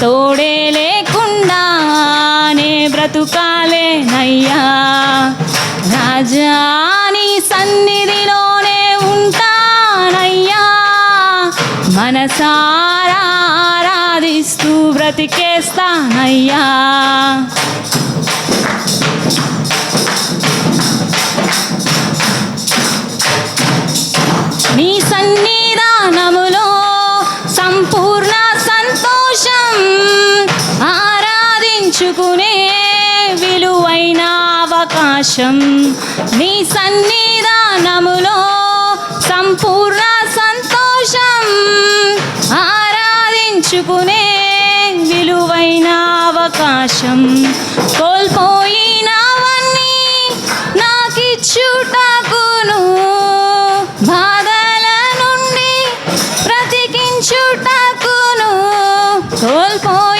తోడే లేకుండానే బ్రతుకాలేనయ్యా రాజాని సన్నిధిలోనే ఉంటానయ్యా మనసారా ఆరాధిస్తూ బ్రతికేస్తానయ్యా నీ సన్నిధానము అవకాశం. నీ సన్నిధానములో సంపూర్ణ సంతోషం ఆరాధించుకునే విలువైన అవకాశం. కోల్పోయినవన్నీ నాకిచ్చుటకును బాధల నుండి బ్రతికించుటకును కోల్పోయి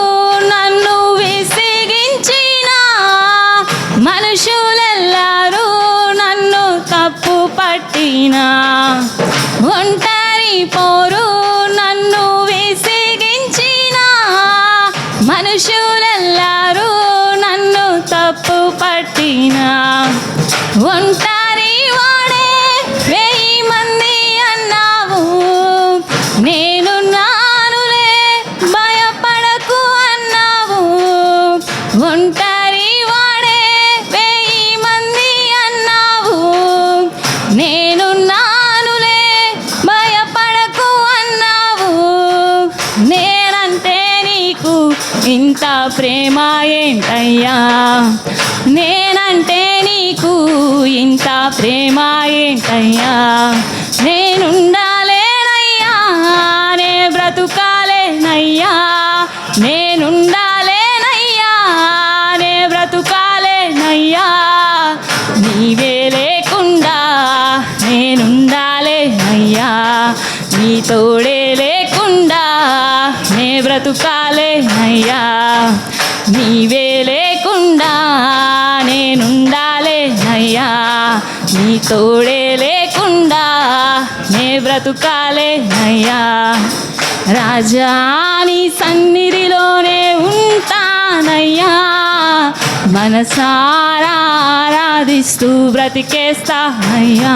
పట్టిన ఒంటరి పోరు నన్ను విసిగించిన మనుషులెల్లారు నన్ను తప్పు పట్టిన ఒంటరి నాకు ఇంత ప్రేమ ఏంటయ్యా? నేనంటే నీకు ఇంత ప్రేమ ఏంటయ్యా? నేనుండాలేనయ్యా నే బ్రతుకాలేనయ్యా. నేనుండాలేనయ్యా నే బ్రతుకాలేనయ్యా. నీవే లేకుండా నేనుండాలేనయ్యా. నీ తోడే బ్రతుకాలే అయ్యా. నీవే లేకుండా నేనుండాలేనయ్యా నీ తోడే లేకుండా నే బ్రతుకాలేనయ్యా రాజా నీ సన్నిధిలోనే ఉంటానయ్యా. మనసారా ఆరాధిస్తూ బ్రతికేస్తా అయ్యా.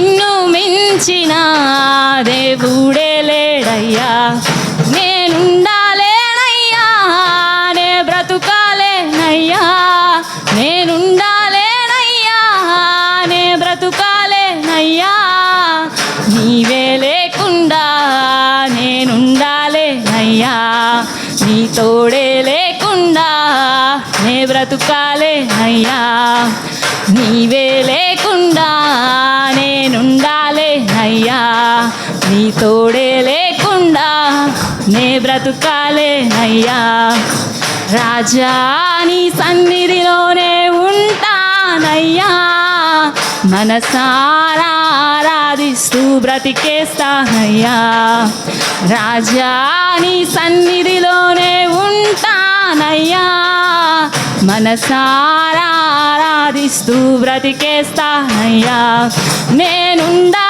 నిన్ను మించిన దేవుడే లేడయ్యా. నేనుండాలేనయ్యా. నే బ్రతుకాలేనయ్యా. నేనుండాలేనయ్యా. నే బ్రతుకాలేనయ్యా. నీవే లేకుండా నేనుండాలేనయ్యా. నీ తోడే లేకుండా నే బ్రతుకాలేనయ్యా. నీవే లేకుండా తోడే లేకుండా నే బ్రతుకాలేనయ్యా. రాజా నీ సన్నిధిలోనే ఉంటానయ్యా. మనసారా ఆరాధిస్తూ బ్రతికేస్తానయ్యా. రాజా నీ సన్నిధిలోనే ఉంటానయ్యా. మనసారా ఆరాధిస్తూ బ్రతికేస్తానయ్యా. నేనుండా